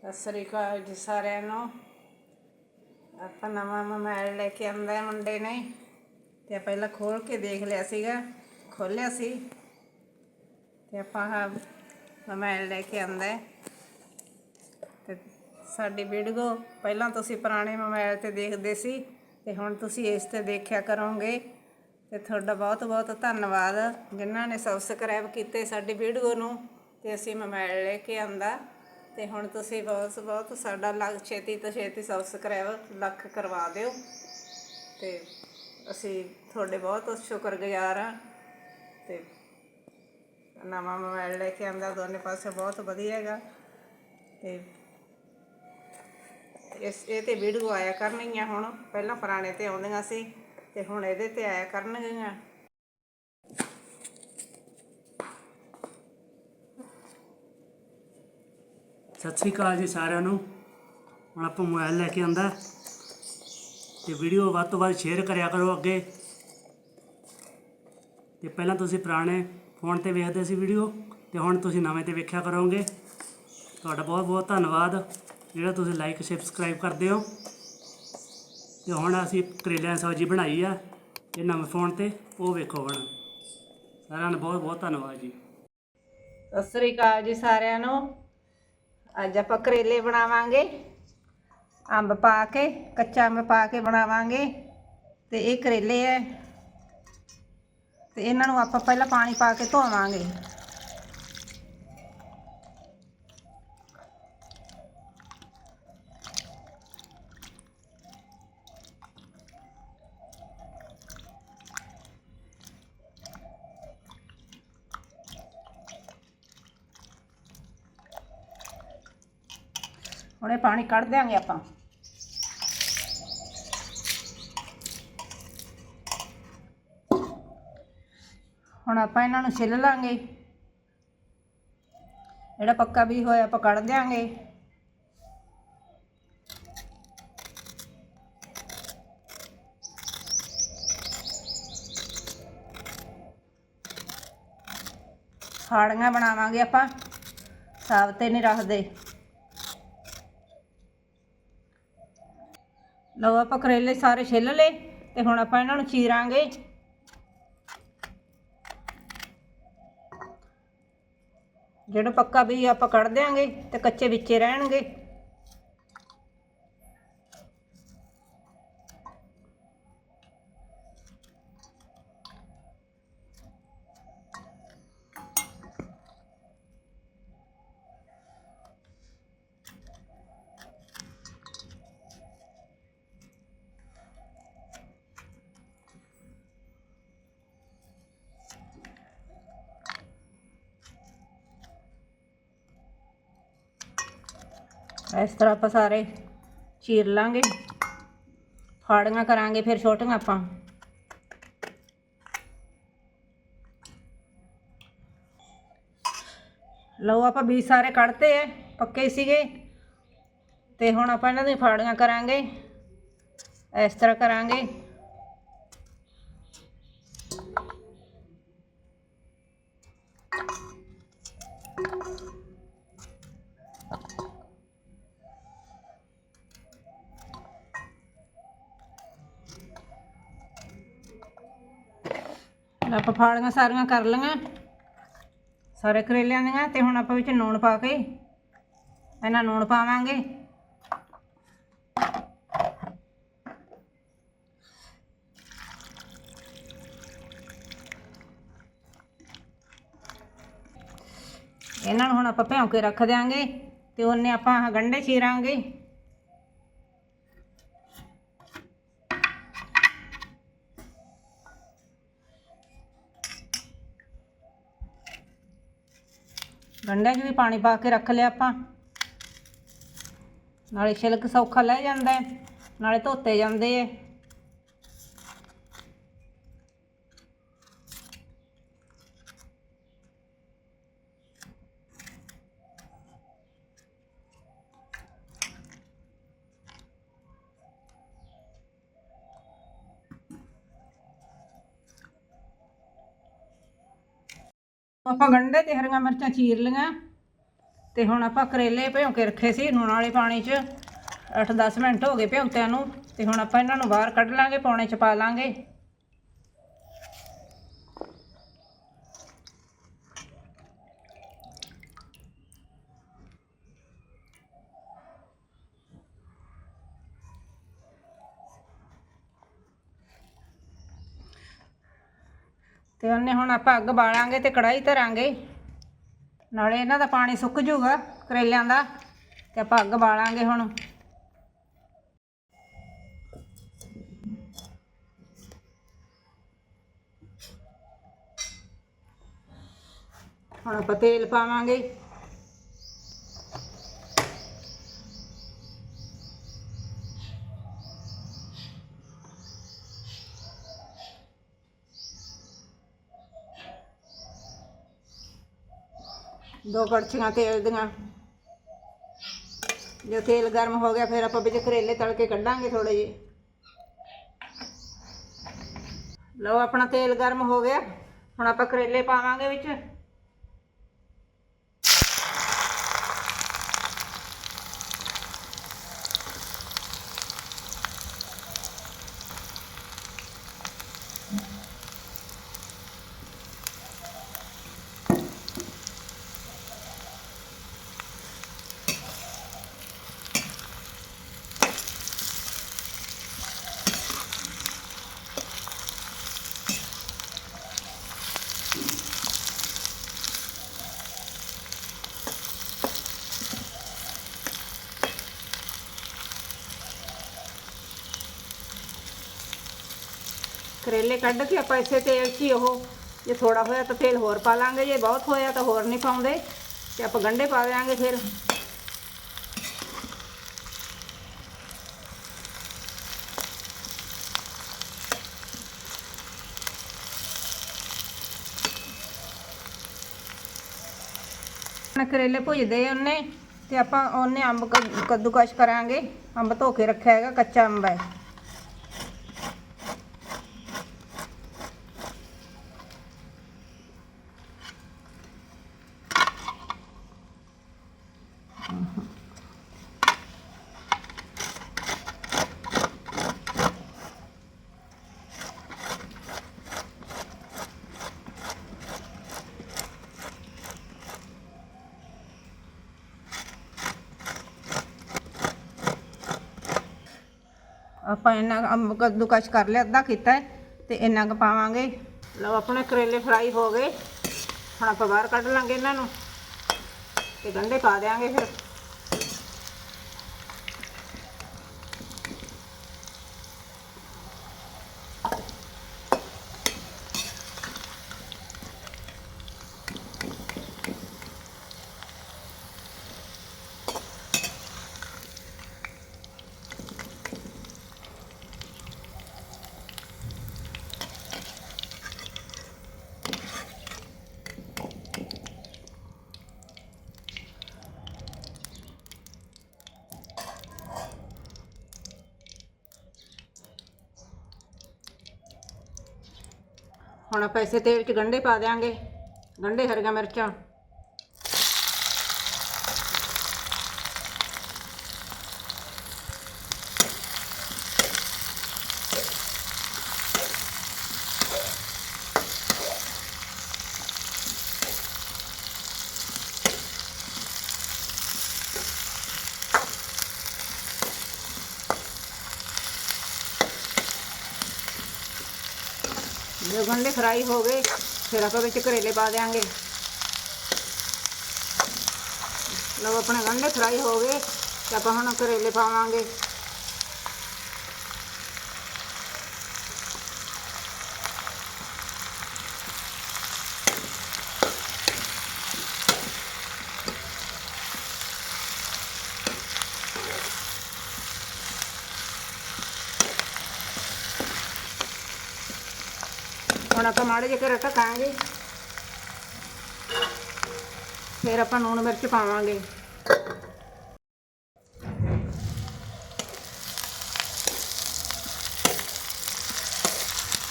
ਸਤਿ ਸ੍ਰੀ ਅਕਾਲ ਜੀ ਸਾਰਿਆਂ ਨੂੰ। ਆਪਾਂ ਨਵਾਂ ਮੋਬਾਈਲ ਲੈ ਕੇ ਆਂਦਾ ਹੈ ਮੁੰਡੇ ਨੇ। ਤੇ ਪਹਿਲਾਂ ਖੋਲ ਕੇ ਦੇਖ ਲਿਆ ਸੀਗਾ ਖੋਲਿਆ ਸੀ। ਤੇ ਆਪਾਂ ਆਹ ਮੋਬਾਈਲ ਲੈ ਕੇ ਆਂਦਾ ਹੈ। ਤੇ ਸਾਡੀ ਵੀਡੀਓ ਪਹਿਲਾਂ ਤੁਸੀਂ ਪੁਰਾਣੇ ਮੋਬਾਈਲ ਤੇ ਦੇਖਦੇ ਸੀ ਤੇ ਹੁਣ ਤੁਸੀਂ ਇਸ ਤੇ ਦੇਖਿਆ ਕਰੋਗੇ। ਤੇ ਤੁਹਾਡਾ ਬਹੁਤ ਬਹੁਤ ਧੰਨਵਾਦ ਜਿਨ੍ਹਾਂ ਨੇ ਸਬਸਕ੍ਰਾਈਬ ਕੀਤੇ ਸਾਡੀ ਵੀਡੀਓ ਨੂੰ ਤੇ ਅਸੀਂ ਮੋਬਾਈਲ ਲੈ ਕੇ ਆਂਦਾ ਤੇ ਹੁਣ ਤੁਸੀਂ ਬਹੁਤ ਬਹੁਤ ਸਾਡਾ ਲੱਖ ਛੇਤੀ ਤੋਂ ਛੇਤੀ ਸਬਸਕ੍ਰਾਈਬ ਲੱਖ ਕਰਵਾ ਦਿਓ। ਤੇ ਅਸੀਂ ਤੁਹਾਡੇ ਬਹੁਤ ਸ਼ੁਕਰਗੁਜ਼ਾਰ ਹਾਂ। ਤੇ ਨਵਾਂ ਮੋਬਾਈਲ ਲੈ ਕੇ ਆਂਦਾ ਦੋਨੇ ਪਾਸੇ ਬਹੁਤ ਵਧੀਆ ਹੈਗਾ। ਤੇ ਇਸ, ਇਹ ਤੇ ਵੀਡੀਓ ਆਇਆ ਕਰਨਗੀਆਂ ਹੁਣ। ਪਹਿਲਾਂ ਪੁਰਾਣੇ ਤੇ ਆਉਂਦੀਆਂ ਸੀ, ਤੇ ਹੁਣ ਇਹਦੇ ਤੇ ਆਇਆ ਕਰਨਗੀਆਂ। ਸਤਿ ਸ੍ਰੀ ਅਕਾਲ ਜੀ ਸਾਰਿਆਂ ਨੂੰ। ਹੁਣ ਆਪਾਂ ਮੋਬਾਈਲ ਲੈ ਕੇ ਆਂਦਾ ਤੇ ਵੀਡੀਓ ਵੱਧ ਤੋਂ ਵੱਧ ਸ਼ੇਅਰ ਕਰਿਆ ਕਰੋ ਅੱਗੇ। ਤੇ ਪਹਿਲਾਂ ਤੁਸੀਂ ਪੁਰਾਣੇ ਫੋਨ ਤੇ ਵੇਖਦੇ ਸੀ ਵੀਡੀਓ, ਤੇ ਹੁਣ ਤੁਸੀਂ ਨਵੇਂ ਤੇ ਵੇਖਿਆ ਕਰੋਗੇ। ਤੁਹਾਡਾ ਬਹੁਤ ਬਹੁਤ ਧੰਨਵਾਦ। ਜਿਹੜਾ ਤੁਸੀਂ ਲਾਈਕ ਸਬਸਕ੍ਰਾਈਬ ਕਰਦੇ ਹੋ। ਤੇ ਹੁਣ ਅਸੀਂ ਕਰੇਲਿਆਂ ਦੀ ਸਬਜ਼ੀ ਬਣਾਈ ਆ, ਇਹ ਨਵੇਂ ਫੋਨ ਤੇ, ਉਹ ਵੇਖੋ ਹੁਣ। ਸਾਰਿਆਂ ਨੂੰ ਬਹੁਤ ਬਹੁਤ ਧੰਨਵਾਦ ਜੀ। ਸਤਿ ਸ੍ਰੀ ਅਕਾਲ ਜੀ ਸਾਰਿਆਂ ਨੂੰ। ਅੱਜ ਆਪਾਂ ਕਰੇਲੇ ਬਣਾਵਾਂਗੇ। ਅੰਬ ਪਾ ਕੇ, ਕੱਚਾ ਅੰਬ ਪਾ ਕੇ ਬਣਾਵਾਂਗੇ। ਤੇ ਇਹ ਕਰੇਲੇ ਐ। ਤੇ ਇਹਨਾਂ ਨੂੰ ਆਪਾਂ ਪਹਿਲਾਂ ਪਾਣੀ ਪਾ ਕੇ ਧੋਵਾਂਗੇ। ਹੁਣ ਇਹ ਪਾਣੀ ਕੱਢ ਦਿਆਂਗੇ ਆਪਾਂ। ਹੁਣ ਆਪਾਂ ਇਹਨਾਂ ਨੂੰ ਛਿੱਲ ਲਾਂਗੇ। ਜਿਹੜਾ ਪੱਕਾ ਵੀ ਹੋਇਆ ਆਪਾਂ ਕੱਢ ਦਿਆਂਗੇ। ਫਾੜੀਆਂ ਬਣਾਵਾਂਗੇ ਆਪਾਂ। ਸਾਬ ਤੇ ਨਹੀਂ ਰੱਖਦੇ। ਲਓ ਆਪਾਂ ਕਰੇਲੇ ਸਾਰੇ ਛਿੱਲ ਲਏ ਤੇ ਹੁਣ ਆਪਾਂ ਇਹਨਾਂ ਨੂੰ ਚੀਰਾਂਗੇ ਜਿਹੜਾ ਪੱਕਾ ਵੀ ਆਪਾਂ ਕੱਢ ਦਿਆਂਗੇ ਤੇ ਕੱਚੇ ਵਿੱਚੇ ਰਹਿਣਗੇ। ਇਸ ਤਰ੍ਹਾਂ ਆਪਾਂ ਸਾਰੇ ਚੀਰ ਲਾਂਗੇ। ਫਾੜੀਆਂ ਕਰਾਂਗੇ ਫਿਰ ਛੋਟੀਆਂ ਆਪਾਂ। ਲਓ ਆਪਾਂ ਬੀਜ ਸਾਰੇ ਕੱਢਤੇ ਐ, ਪੱਕੇ ਸੀਗੇ। ਤੇ ਹੁਣ ਆਪਾਂ ਇਹਨਾਂ ਦੀਆਂ ਫਾੜੀਆਂ ਕਰਾਂਗੇ। ਇਸ ਤਰ੍ਹਾਂ ਕਰਾਂਗੇ। ਆਪਾਂ ਫਾਲੀਆਂ ਸਾਰੀਆਂ ਕਰ ਲਈਆਂ। ਸਾਰੇ ਕਰੇਲਿਆਂ ਦੀਆਂ, ਤੇ ਹੁਣ ਆਪਾਂ ਵਿੱਚ ਨੂਣ ਪਾ ਕੇ, ਇਹਨਾਂ ਨੂਣ ਪਾਵਾਂਗੇ। ਇਹਨਾਂ ਨੂੰ ਹੁਣ ਆਪਾਂ ਭਿਉਂ ਕੇ ਰੱਖ ਦਿਆਂਗੇ, ਤੇ ਉਹਨੇ ਆਪਾਂ ਗੰਢੇ ਚੀਰਾਂਗੇ। ਗੰਢਿਆਂ 'ਚ ਵੀ ਪਾਣੀ ਪਾ ਕੇ ਰੱਖ ਲਿਆ ਆਪਾਂ। ਨਾਲੇ ਛਿਲਕ ਸੌਖਾ ਲੈ ਜਾਂਦਾ ਹੈ, ਨਾਲੇ ਧੋਤੇ ਜਾਂਦੇ ਐ ਆਪਾਂ ਗੰਢੇ ਤੇ ਹਰੀਆਂ ਮਿਰਚਾਂ ਚੀਰ ਲਈਆਂ ਤੇ ਹੁਣ ਆਪਾਂ ਕਰੇਲੇ ਭਿਉਂ ਕੇ ਰੱਖੇ ਸੀ ਨੂਣ ਵਾਲੇ ਪਾਣੀ 'ਚ। 8-10 ਮਿੰਟ ਹੋ ਗਏ ਭਿਉਂਤਿਆਂ ਨੂੰ ਤੇ ਹੁਣ ਆਪਾਂ ਇਹਨਾਂ ਨੂੰ ਬਾਹਰ ਕੱਢ ਲਾਂਗੇ, ਪੌਣੇ 'ਚ ਪਾ ਲਾਂਗੇ। ਤੇ ਉਹਨੇ ਹੁਣ ਆਪਾਂ ਅੱਗ ਬਾਲਾਂਗੇ ਤੇ ਕੜਾਈ ਧਰਾਂਗੇ। ਨਾਲੇ ਇਹਨਾਂ ਦਾ ਪਾਣੀ ਸੁੱਕ ਜਾਊਗਾ ਕਰੇਲਿਆਂ ਦਾ, ਤੇ ਆਪਾਂ ਅੱਗ ਬਾਲਾਂਗੇ ਹੁਣ। ਹੁਣ ਆਪਾਂ ਤੇਲ ਪਾਵਾਂਗੇ। ਦੋ ਕੜਛੀਆਂ ਤੇਲ ਦੀਆਂ। ਜੋ ਤੇਲ ਗਰਮ ਹੋ ਗਿਆ, ਫਿਰ ਆਪਾਂ ਵਿੱਚ ਕਰੇਲੇ ਤਲ ਕੇ ਕੱਢਾਂਗੇ ਥੋੜੇ ਜਿਹੇ। ਲਓ, ਆਪਣਾ ਤੇਲ ਗਰਮ ਹੋ ਗਿਆ। ਹੁਣ ਆਪਾਂ ਕਰੇਲੇ ਪਾਵਾਂਗੇ ਵਿੱਚ। ਕਰੇਲੇ ਕੱਢ ਕੇ ਆਪਾਂ ਇਸੇ ਤੇਲ 'ਚ ਹੀ ਉਹ, ਜੇ ਥੋੜਾ ਹੋਇਆ ਤਾਂ ਤੇਲ ਹੋਰ ਪਾ ਲਾਂਗੇ, ਜੇ ਬਹੁਤ ਹੋਇਆ ਤਾਂ ਹੋਰ ਨਹੀਂ ਪਾਉਂਦੇ, ਤੇ ਆਪਾਂ ਗੰਢੇ ਪਾ ਦਿਆਂਗੇ ਫਿਰ। ਕਰੇਲੇ ਭੁੱਜਦੇ ਆ ਉਹਨੇ, ਤੇ ਆਪਾਂ ਉਹਨੇ ਅੰਬ ਕ- ਕੱਦੂਕਸ਼ ਕਰਾਂਗੇ। ਅੰਬ ਧੋ ਕੇ ਰੱਖਿਆ ਹੈਗਾ, ਕੱਚਾ ਅੰਬ ਹੈ। ਆਪਾਂ ਇਹਨਾਂ ਅੰਬ ਕੱਦੂਕਸ਼ ਕਰ ਲਿਆ, ਅੱਧਾ ਕੀਤਾ ਹੈ, ਤੇ ਇੰਨਾ ਕੁ ਪਾਵਾਂਗੇ। ਲਓ, ਆਪਣੇ ਕਰੇਲੇ ਫਰਾਈ ਹੋ ਗਏ। ਹੁਣ ਆਪਾਂ ਬਾਹਰ ਕੱਢ ਲਾਂਗੇ ਇਹਨਾਂ ਨੂੰ, ਤੇ ਗੰਢੇ ਪਾ ਦੇਾਂਗੇ ਫਿਰ। ਹੁਣ ਆਪਾਂ ਇਸੇ ਤੇਲ 'ਚ ਗੰਢੇ ਪਾ ਦਿਆਂਗੇ ਗੰਢੇ ਹਰੀਆਂ ਮਿਰਚਾਂ। ਜਦੋਂ ਗੰਢੇ ਫਰਾਈ ਹੋ ਗਏ, ਫਿਰ ਆਪਾਂ ਵਿੱਚ ਕਰੇਲੇ ਪਾ ਦੇਾਂਗੇ ਲਓ, ਆਪਣੇ ਗੰਢੇ ਫਰਾਈ ਹੋ ਗਏ, ਤੇ ਆਪਾਂ ਹੁਣ ਕਰੇਲੇ ਪਾਵਾਂਗੇ। ਆਪਾਂ ਮਾੜੇ ਜਿਹੇ ਘਰ ਢਕਾਂਗੇ ਫਿਰ ਆਪਾਂ ਲੂਣ ਮਿਰਚ ਪਾਵਾਂਗੇ।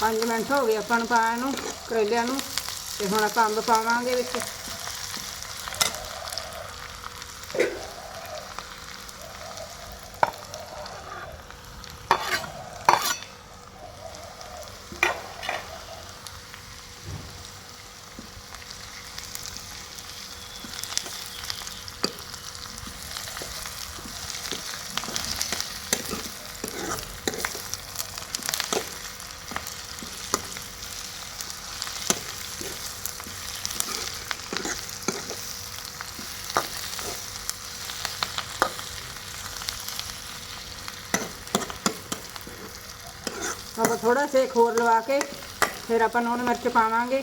ਪੰਜ ਮਿੰਟ ਹੋ ਗਏ ਆਪਾਂ ਨੂੰ ਪਾਇਆ ਨੂੰ, ਕਰੇਲਿਆਂ ਨੂੰ, ਤੇ ਹੁਣ ਆਪਾਂ ਅੰਬ ਪਾਵਾਂਗੇ ਵਿੱਚ। ਆਪਾਂ ਥੋੜਾ ਸੇਕ ਹੋਰ ਲਵਾ ਕੇ ਫਿਰ ਆਪਾਂ ਨੂਣ ਮਿਰਚ ਪਾਵਾਂਗੇ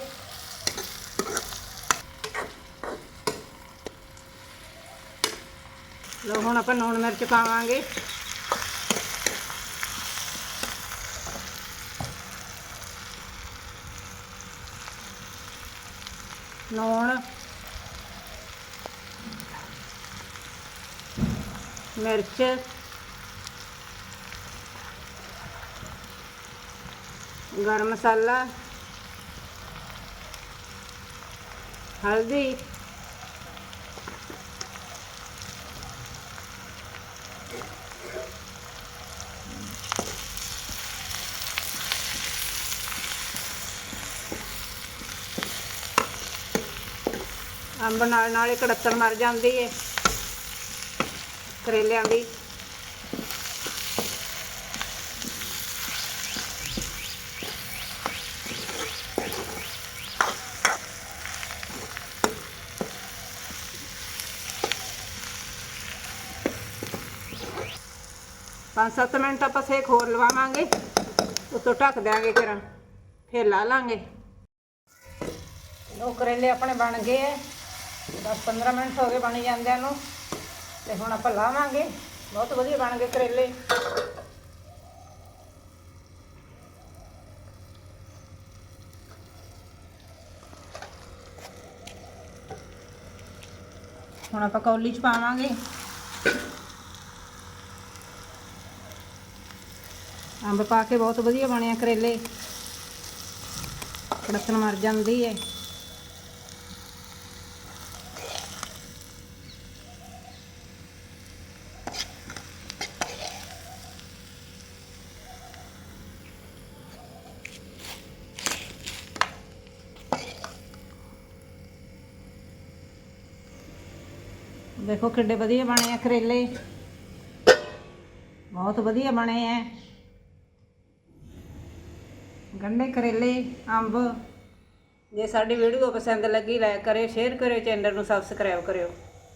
ਲੋ ਹੁਣ ਆਪਾਂ ਨੂਣ ਮਿਰਚ ਪਾਵਾਂਗੇ ਨੂਣ ਮਿਰਚ ਗਰਮ ਮਸਾਲਾ ਹਲਦੀ ਅੰਬ ਨਾਲ ਨਾਲ ਹੀ ਕੜੱਤਣ ਮਰ ਜਾਂਦੀ ਏ ਕਰੇਲਿਆਂ ਦੀ। ਪੰਜ ਸੱਤ ਮਿੰਟ ਆਪਾਂ ਸੇਕ ਹੋਰ ਲਵਾਵਾਂਗੇ। ਉਤੋਂ ਢੱਕ ਦਿਆਂਗੇ ਫਿਰ। ਫਿਰ ਲਾ ਲਾਂਗੇ। ਦੋ ਕਰੇਲੇ ਆਪਣੇ ਬਣ ਗਏ ਐ। 10-15 ਮਿੰਟ ਹੋ ਗਏ ਬਣ ਜਾਂਦਿਆਂ ਨੂੰ। ਤੇ ਹੁਣ ਆਪਾਂ ਲਾਵਾਂਗੇ। ਬਹੁਤ ਵਧੀਆ ਬਣ ਗਏ ਕਰੇਲੇ। ਹੁਣ ਆਪਾਂ ਕੌਲੀ ਚ ਪਾਵਾਂਗੇ। ਅੰਬ ਪਾ ਕੇ ਬਹੁਤ ਵਧੀਆ ਬਣਿਆ ਕਰੇਲੇ। ਕੜਕਣ ਮਰ ਜਾਂਦੀ ਹੈ ਦੇਖੋ ਕਿੱਡੇ ਵਧੀਆ ਬਣੇ ਆ ਕਰੇਲੇ। ਬਹੁਤ ਵਧੀਆ ਬਣੇ ਆ। ਗੰਡੇ ਕਰੇਲੇ, ਅੰਬ। ਜੇ ਸਾਡੀ ਵੀਡੀਓ ਪਸੰਦ ਲੱਗੀ ਲਾਇਕ ਕਰਿਓ ਸ਼ੇਅਰ ਕਰਿਓ ਚੈਨਲ ਨੂੰ ਸਬਸਕ੍ਰਾਈਬ ਕਰਿਓ।